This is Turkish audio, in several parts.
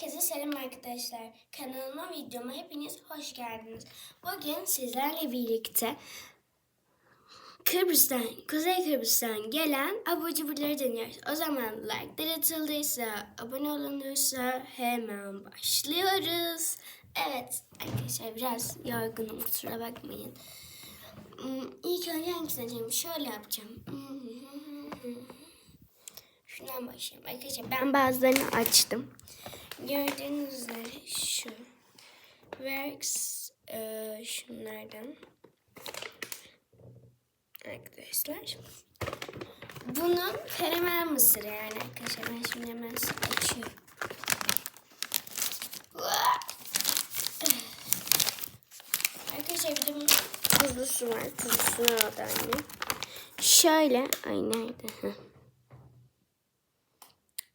Herkese selam arkadaşlar. Kanalıma videoma hepiniz hoş geldiniz. Bugün sizlerle birlikte Kıbrıs'tan, Kuzey Kıbrıs'tan gelen abur cuburları deniyoruz. O zaman like'lar atıldıysa, abone olunduysa hemen başlıyoruz. Evet arkadaşlar biraz yorgunum kusura bakmayın. Hmm, İlk önce hangisini? Şöyle yapacağım. Şundan başlayayım. Arkadaşlar ben bazılarını açtım. Gördüğünüz üzere şu. Works e, şunlardan. Arkadaşlar. Bunun karamel mısırı yani arkadaşlar. Ben şimdi hemen açıyorum. Arkadaşlar bir de bunun tuzlusu var. Tuzlusunu aldı anne. Şöyle. Ay nerede?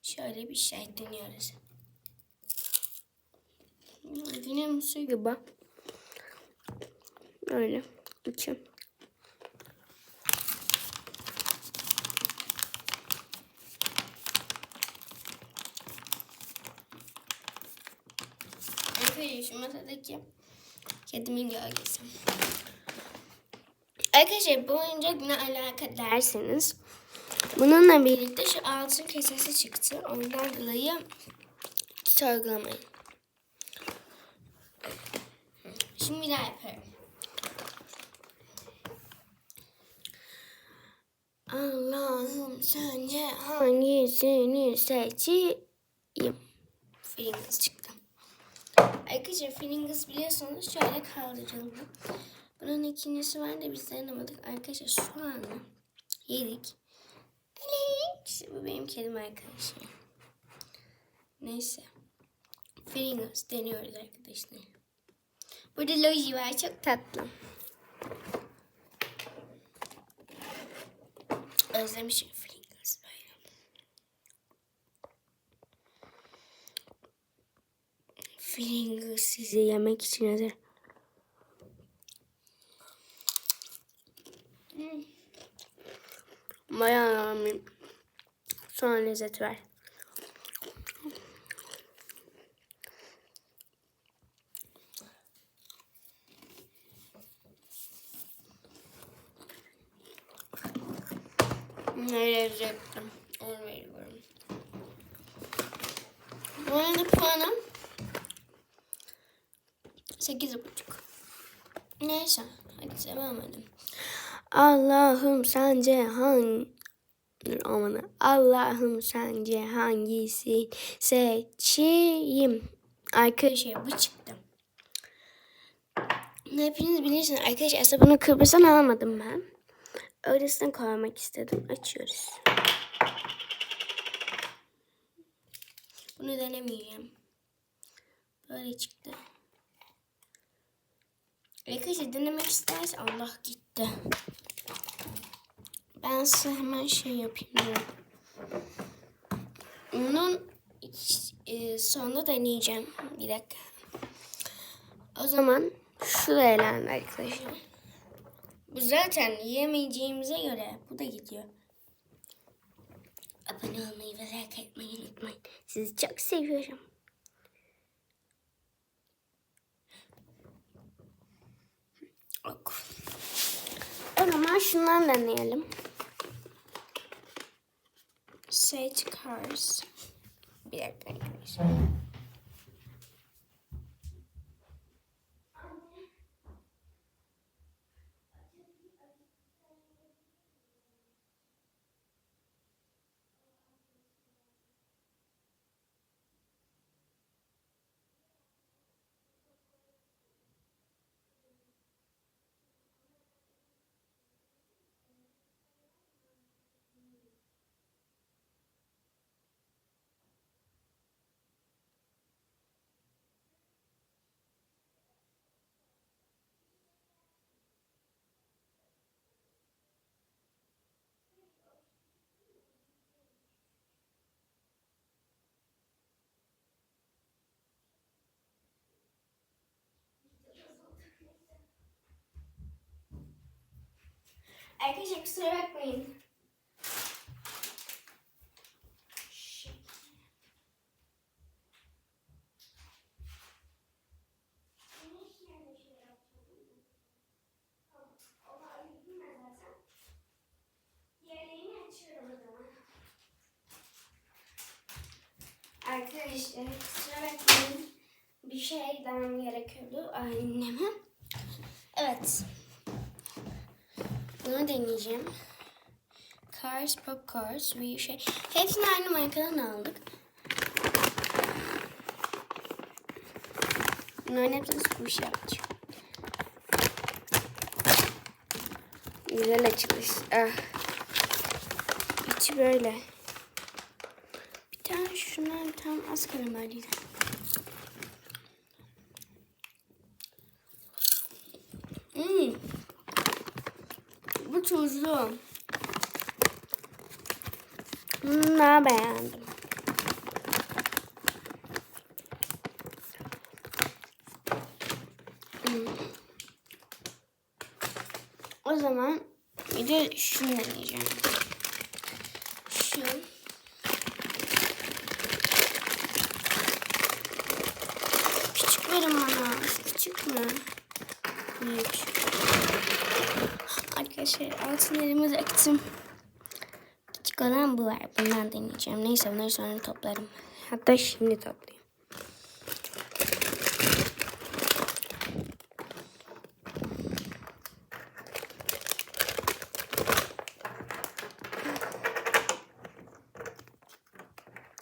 Şöyle bir şey deniyoruz. Yine mısır gibi. Öyle. İçim. Arkadaşlar şu masadaki kedimin gölgesi. Arkadaşlar bu oyuncak ne alaka derseniz bununla birlikte şu altın kesesi çıktı. Ondan dolayı sorgulamayın. Şimdi bir daha yapıyorum. Allah'ım sence hangisini seçeyim? Fingers çıktı. Arkadaşlar Fingers biliyorsunuz şöyle kaldırıldı. Bunun ikincisi var da biz dayanamadık. Arkadaşlar soğanı yedik. Alex. Bu benim kedim arkadaşlar. Neyse. Fingers deniyoruz arkadaşlar. Burada Loji var. Çok tatlı. Özlemişim Fingers böyle. Fingers sizi yemek için hazır. Bayağı önemli. Sonra lezzet ver. Lezzetli. Onu veriyorum. Bu arada puanım sekiz buçuk. Neyse. Hadi devam edelim. Allah'ım sence hangi Dur aman Allah'ım sence hangisi seçeyim? Arkadaşlar bu çıktı. Hepiniz bilirsiniz arkadaşlar aslında bunu Kıbrıs'tan almadım ben. Öylesine koymak istedim. Açıyoruz. Bunu denemeyeceğim. Böyle çıktı. Arkadaşlar denemek isterse Allah gitti. Ben size hemen şey yapayım. diyorum. Bunun e, sonunda deneyeceğim. Bir dakika. O zaman şu da elendi arkadaşlar. Bu zaten yiyemeyeceğimize göre bu da gidiyor. Abone olmayı ve like etmeyi unutmayın. Sizi çok seviyorum. O zaman şundan deneyelim. Sage Cars. Bir dakika arkadaşlar. Arkadaşlar kusura bakmayın. Arkadaşlar kusura bakmayın. Bir şey demem gerekiyordu anneme. Evet. Bunu deneyeceğim. Cars, Pop Cars, bir şey. Hepsini aynı markadan aldık. Bunların hepsini squish yapacağım. Güzel açılış. Ah. İçi böyle. Bir tane şundan tam az karamelliydi. Hmm. Bu tuzlu. Hmm, daha beğendim. Hmm. O zaman bir de şunu deneyeceğim. Şu. Küçük verin bana. Küçük mü? Büyük. Arkadaşlar altın elimi döktüm. Küçük olan bu var. Bundan deneyeceğim. Neyse bunları sonra toplarım. Hatta şimdi toplayayım.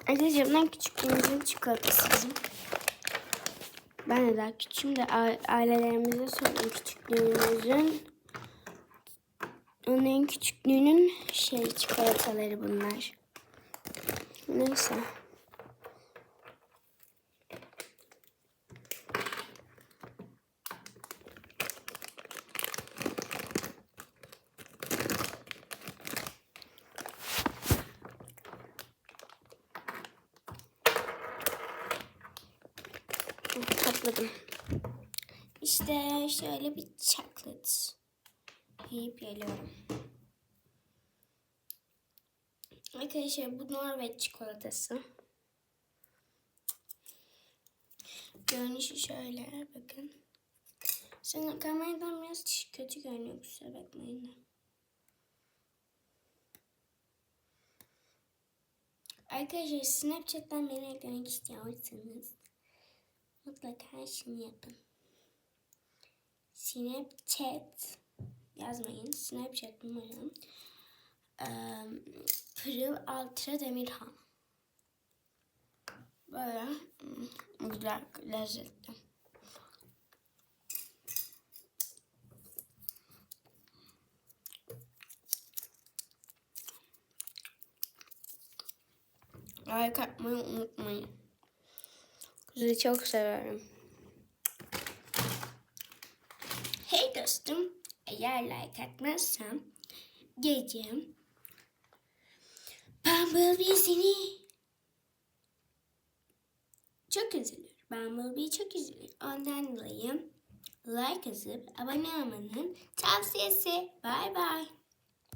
Arkadaşlar bundan küçüklüğümüzün çikolatası bizim. Ben de daha küçüğüm de a- ailelerimize sordum küçüklüğümüzün. Onların küçüklüğünün şey çikolataları bunlar. Neyse. Topladım. İşte şöyle bir chocolate yiyip geliyorum. Arkadaşlar bu Norveç çikolatası. Görünüşü şöyle bakın. Sen kameradan biraz kötü görünüyor kusura bakmayın. da. Arkadaşlar Snapchat'ten beni eklemek istiyorsanız mutlaka şunu yapın. Snapchat yazmayın. Snapchat numaram. Eee, Pırıl Altra Demirhan. Böyle hmm, güzel, lezzetli. Like atmayı unutmayın. Sizi çok severim. Hey dostum, eğer like atmazsam gece Bumblebee seni çok üzülür. Bumblebee çok üzülür. Ondan dolayı like atıp abone olmanın tavsiyesi. Bye bye.